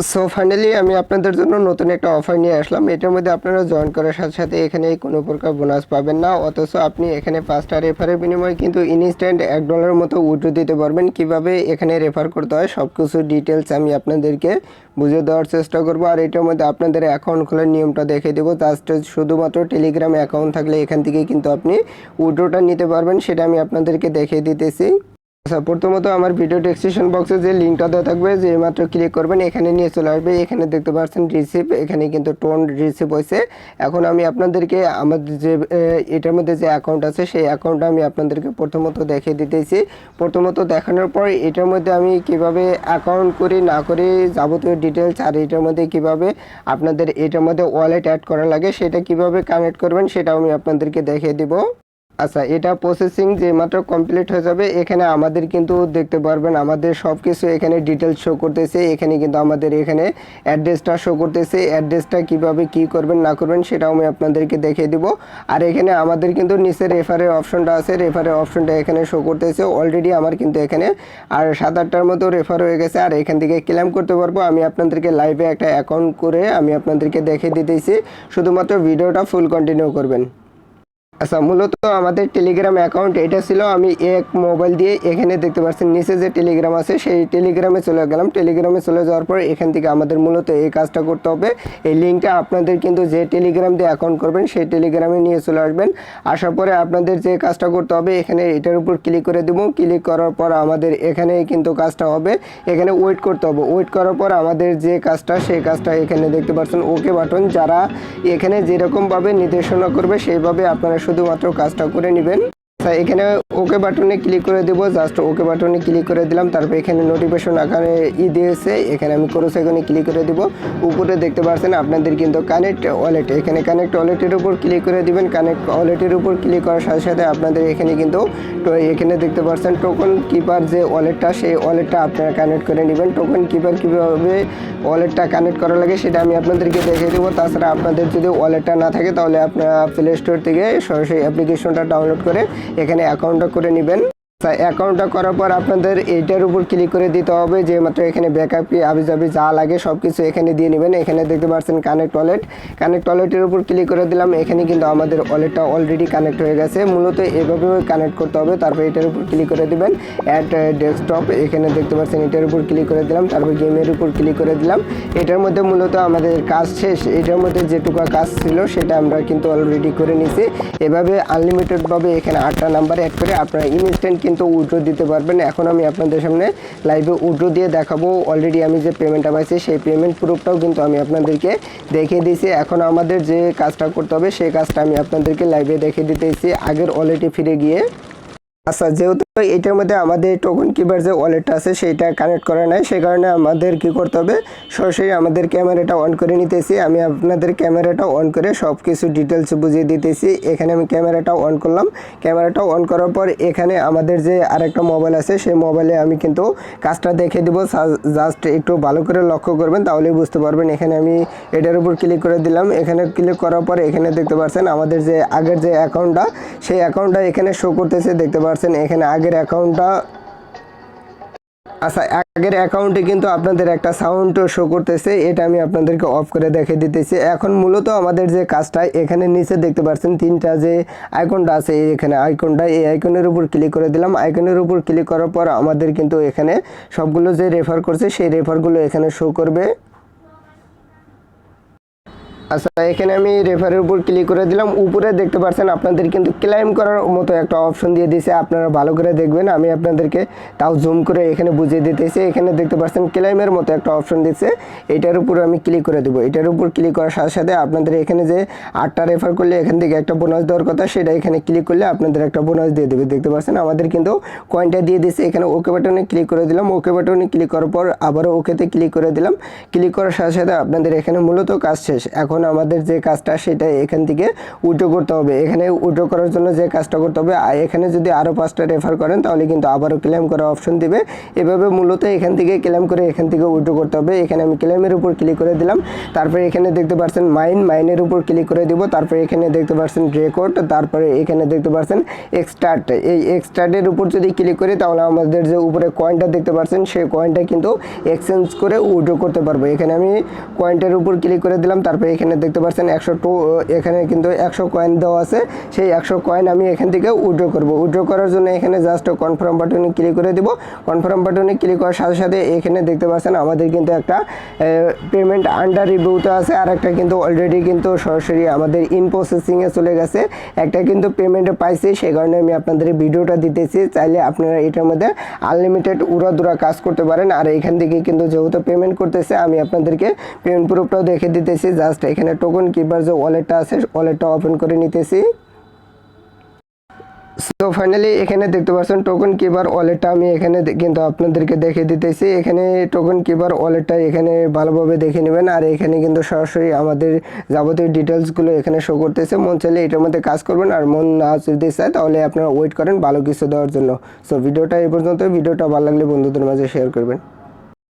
So finally আমি আপনাদের জন্য নতুন একটা অফার নিয়ে আসলাম। এটার মধ্যে আপনারা জয়েন করার সাথে সাথে এখানে কোনো প্রকার বোনাস পাবেন না। অথচ আপনি এখানে পাঁচটা রেফারের বিনিময়ে কিন্তু ইনস্ট্যান্ট এক ডলার মতো উইথড্র দিতে পারবেন। কীভাবে এখানে রেফার করতে হয় সব কিছু ডিটেলস আমি আপনাদেরকে বুঝিয়ে দেওয়ার চেষ্টা করব। আর এটার মধ্যে আপনাদের অ্যাকাউন্ট খোলার নিয়মটা দেখে দেবো। জাস্ট শুধুমাত্র টেলিগ্রাম অ্যাকাউন্ট থাকলে এখান থেকে কিন্তু আপনি উইথড্রটা নিতে পারবেন, সেটা আমি আপনাদেরকে দেখিয়ে দিতেছি। আচ্ছা প্রথমত আমার ভিডিও ডেসক্রিপশন বক্সে যে লিঙ্কটা দেওয়া থাকবে, যে মাত্র ক্লিক করবেন, এখানে নিয়ে চলে আসবে। এখানে দেখতে পাচ্ছেন রিসিভ এখানে কিন্তু টোন রিসিভ হয়েছে। এখন আমি আপনাদেরকে আমাদের যে এটার মধ্যে যে অ্যাকাউন্ট আছে, সেই অ্যাকাউন্টটা আমি আপনাদেরকে প্রথমত দেখিয়ে দিতেছি। প্রথমত দেখানোর পর এটার মধ্যে আমি কীভাবে অ্যাকাউন্ট করি, না করি, যাবতীয় ডিটেলস আর এটার মধ্যে কীভাবে আপনাদের এটার মধ্যে ওয়ালেট অ্যাড করা লাগে, সেটা কীভাবে কানেক্ট করবেন, সেটাও আমি আপনাদেরকে দেখিয়ে দিব। আচ্ছা এটা প্রসেসিং যে মাত্র কমপ্লিট হয়ে যাবে, এখানে আমাদের কিন্তু দেখতে পারবেন, আমাদের সব কিছু এখানে ডিটেলস শো করতেছে, এখানে কিন্তু আমাদের এখানে অ্যাড্রেসটা শো করতেছে অ্যাড্রেসটা কীভাবে কি করবেন, না করবেন সেটাও আমি আপনাদেরকে দেখিয়ে দিব। আর এখানে আমাদের কিন্তু নিচে রেফারের অপশনটা আছে রেফারের অপশনটা এখানে শো করতেছে অলরেডি আমার কিন্তু এখানে আর সাত আটটার মতো রেফার হয়ে গেছে, আর এখান থেকে ক্লেম করতে পারব, আমি আপনাদেরকে লাইভে একটা অ্যাকাউন্ট করে আমি আপনাদেরকে দেখিয়ে দিতেছি, শুধুমাত্র ভিডিওটা ফুল কন্টিনিউ করবেন। আচ্ছা মূলত আমাদের টেলিগ্রাম অ্যাকাউন্ট এটা ছিল, আমি এক মোবাইল দিয়ে এখানে দেখতে পাচ্ছেন, নিচে যে টেলিগ্রাম আছে, সেই টেলিগ্রামে চলে গেলাম। টেলিগ্রামে চলে যাওয়ার পর এখান থেকে আমাদের মূলত এই কাজটা করতে হবে। এই লিঙ্কটা আপনাদের কিন্তু যে টেলিগ্রাম দিয়ে অ্যাকাউন্ট করবেন, সেই টেলিগ্রামে নিয়ে চলে আসবেন। আসার পরে আপনাদের যে কাজটা করতে হবে, এখানে এটার উপর ক্লিক করে দেবো। ক্লিক করার পর আমাদের এখানে কিন্তু কাজটা হবে। এখানে ওয়েট করতে হবে। ওয়েট করার পর আমাদের যে কাজটা, সেই কাজটা এখানে দেখতে পাচ্ছেন। ওকে বাটন যারা এখানে যেরকমভাবে নির্দেশনা করবে, সেইভাবে আপনারা শুধুমাত্র কাজটা করে নেবেন। আচ্ছা, এখানে ওকে বাটনে ক্লিক করে দেবো। জাস্ট ওকে বাটনে ক্লিক করে দিলাম। তারপর এখানে নোটিফিকেশন আকারে ই দিয়েছে। এখানে আমি কোনো সেখানে ক্লিক করে দেবো। উপরে দেখতে পাচ্ছেন আপনাদের কিন্তু কানেক্ট ওয়ালেট এখানে কানেক্ট ওয়ালেটের উপর ক্লিক করে দিবেন। কানেক্ট ওয়ালেটের উপর ক্লিক করার সাথে সাথে আপনাদের এখানে কিন্তু এখানে দেখতে পাচ্ছেন টোকন কিপার যে ওয়ালেটটা সেই ওয়ালেটটা আপনারা কানেক্ট করে নেবেন। টোকন কিপার কীভাবে ওয়ালেটটা কানেক্ট করা লাগে সেটা আমি আপনাদেরকে দেখিয়ে দেবো। তাছাড়া আপনাদের যদি ওয়ালেটটা না থাকে তাহলে আপনারা প্লে স্টোর থেকে সরাসরি অ্যাপ্লিকেশনটা ডাউনলোড করে এখানে অ্যাকাউন্টটা করে নেবেন। অ্যাকাউন্টটা করার পর আপনাদের এইটার উপর ক্লিক করে দিতে হবে, যে মাত্র এখানে ব্যাকআপ কি আবি যাবি যা লাগে সব কিছু এখানে দিয়ে নেবেন। এখানে দেখতে পাচ্ছেন কানেক্ট ওয়ালেট কানেক্ট ওয়ালেটের উপর ক্লিক করে দিলাম, এখানে কিন্তু আমাদের ওয়ালেটটা অলরেডি কানেক্ট হয়ে গেছে। মূলত এভাবে কানেক্ট করতে হবে, তারপর এটার উপর ক্লিক করে দিবেন। অ্যাড ডেস্কটপ এখানে দেখতে পাচ্ছেন এটার উপর ক্লিক করে দিলাম, তারপর গেমের উপর ক্লিক করে দিলাম। এটার মধ্যে মূলত আমাদের কাজ শেষ, এটার মধ্যে যেটুকু কাজ ছিল সেটা আমরা কিন্তু অলরেডি করে নিছি এভাবে আনলিমিটেডভাবে এখানে আটটা নাম্বার অ্যাড করে আপনারা ইনস্ট্যান্ট কিন্তু উইড্রো দিতে পারবেন। এখন আমি আপনাদের সামনে লাইভে উইড্রো দিয়ে দেখাবো। অলরেডি আমি যে পেমেন্টটা পাইছি, সেই পেমেন্ট প্রুফটাও কিন্তু আমি আপনাদেরকে দেখিয়ে দিয়েছি। এখন আমাদের যে কাজটা করতে হবে, সেই কাজটা আমি আপনাদেরকে লাইভে দেখিয়ে দিতেছি। আগের অলরেডি ফিরে গিয়ে। আচ্ছা যেহেতু এটার মধ্যে আমাদের টোকন কিপার যে ওয়ালেটটা আছে, সেইটা কানেক্ট করা নাই সে কারণে আমাদের কি করতে হবে? সরাসরি আমাদের ক্যামেরাটা অন করে নিতেছি। আমি আপনাদের ক্যামেরাটা অন করে সব কিছু ডিটেলস বুঝিয়ে দিতেছি। এখানে আমি ক্যামেরাটা অন করলাম। ক্যামেরাটা অন করার পর এখানে আমাদের যে আরেকটা মোবাইল আছে, সেই মোবাইলে আমি কিন্তু কাজটা দেখে দিব। জাস্ট একটু ভালো করে লক্ষ্য করবেন, তাহলেই বুঝতে পারবেন। এখানে আমি এটার উপর ক্লিক করে দিলাম। এখানে ক্লিক করার পর এখানে দেখতে পাচ্ছেন আমাদের যে আগের যে অ্যাকাউন্টটা সেই অ্যাকাউন্টটা এখানে শো করতেছে, দেখতে পাচ্ছেন এখানে আগের অ্যাকাউন্টটা আচ্ছা আগের অ্যাকাউন্টে কিন্তু আপনাদের একটা সাউন্ড শো করতেছে, এটা আমি আপনাদেরকে অফ করে দেখে দিতেছি। এখন মূলত আমাদের যে কাজটা, এখানে নিচে দেখতে পাচ্ছেন তিনটা যে আইকনটা আছে, এখানে আইকনটা এই আইকনের উপর ক্লিক করে দিলাম। আইকনের উপর ক্লিক করার পর আমাদের কিন্তু এখানে সবগুলো যে রেফার করছে, সেই রেফারগুলো এখানে শো করবে। আচ্ছা এখানে আমি রেফারের উপর ক্লিক করে দিলাম। উপরে দেখতে পাচ্ছেন, আপনাদের কিন্তু ক্লাইম করার মতো একটা অপশন দিয়ে দিয়েছে। আপনারা ভালো করে দেখবেন, আমি আপনাদেরকে তাও জুম করে এখানে বুঝিয়ে দিতেছি। এখানে দেখতে পাচ্ছেন ক্লাইমের মতো একটা অপশন দিচ্ছে এটার উপর আমি ক্লিক করে দেবো। এটার উপর ক্লিক করার সাথে সাথে আপনাদের এখানে যে আটটা রেফার করলে, এখান থেকে একটা বোনাস দেওয়ার কথা, সেটা এখানে ক্লিক করলে আপনাদের একটা বোনাস দিয়ে দেবে। দেখতে পাচ্ছেন, আমাদের কিন্তু কয়েনটা দিয়ে দিচ্ছে এখানে ওকে বাটনে ক্লিক করে দিলাম। ওকে বাটনে ক্লিক করার পর আবারও ওকেতে ক্লিক করে দিলাম। ক্লিক করার সাথে সাথে আপনাদের এখানে মূলত কাজ শেষ। এখন এখন আমাদের যে কাজটা সেটা এখান থেকে উল্টো করতে হবে। এখানে উল্টো করার জন্য যে কাজটা করতে হবে এখানে যদি আরও পাঁচটা রেফার করেন, তাহলে কিন্তু আবারও ক্লেম করার অপশন দিবে। এভাবে মূলত এখান থেকে ক্লেম করে এখান থেকে উল্টো করতে হবে। এখানে আমি ক্লেমের উপর ক্লিক করে দিলাম। তারপরে এখানে দেখতে পাচ্ছেন মাইন মাইনের উপর ক্লিক করে দিব। তারপরে এখানে দেখতে পাচ্ছেন রেকর্ড তারপরে এখানে দেখতে পাচ্ছেন এক্সটার্ট এই এক্সটার্টের উপর যদি ক্লিক করি, তাহলে আমাদের যে উপরে কয়েনটা দেখতে পাচ্ছেন, সেই কয়েনটা কিন্তু এক্সচেঞ্জ করে উইড্রো করতে পারব। এখানে আমি কয়েনটার উপর ক্লিক করে দিলাম। তারপরে এখানে দেখতে পাচ্ছেন একশো টু এখানে কিন্তু একশো কয়েন দেওয়া আছে। সেই একশো কয়েন আমি এখান থেকে উইড্রো করব। উইড্রো করার জন্য এখানে জাস্ট কনফার্ম বাটনে ক্লিক করে দিব। কনফার্ম বাটনে ক্লিক করার সাথে সাথে এখানে দেখতে পাচ্ছেন আমাদের কিন্তু একটা পেমেন্ট আন্ডার রিভিউতে আছে। আর একটা কিন্তু অলরেডি কিন্তু সরাসরি আমাদের ইন প্রসেসিংয়ে চলে গেছে। একটা কিন্তু পেমেন্টে পাইছি। সেই কারণে আমি আপনাদের ভিডিওটা দিতেছি। চাইলে আপনারা এটার মধ্যে আনলিমিটেড উড়াদুরা কাজ করতে পারেন। আর এখান থেকে কিন্তু যেহেতু পেমেন্ট করতেছে, আমি আপনাদেরকে পেমেন্ট প্রুফটাও দেখে দিতেছি। জাস্ট এখানে টোকন কিপার যে ওয়ালেটটা আছে ওয়ালেটটা ওপেন করে নিতেছি। সো ফাইনালি এখানে দেখতে পাচ্ছেন টোকন কিপার ওয়ালেটটা আমি এখানে কিন্তু আপনাদেরকে দেখে দিতেছি। এখানে টোকন কিপার ওয়ালেটটা এখানে ভালোভাবে দেখে নেবেন। আর এখানে কিন্তু সরাসরি আমাদের যাবতীয় ডিটেলসগুলো এখানে শো করতেছে। মন চাইলে এটার মধ্যে কাজ করবেন। আর মন না যদি চায়, তাহলে আপনারা ওয়েট করেন ভালো কিছু দেওয়ার জন্য। সো ভিডিওটা এই পর্যন্ত ভিডিওটা ভালো লাগলে বন্ধুদের মাঝে শেয়ার করবেন।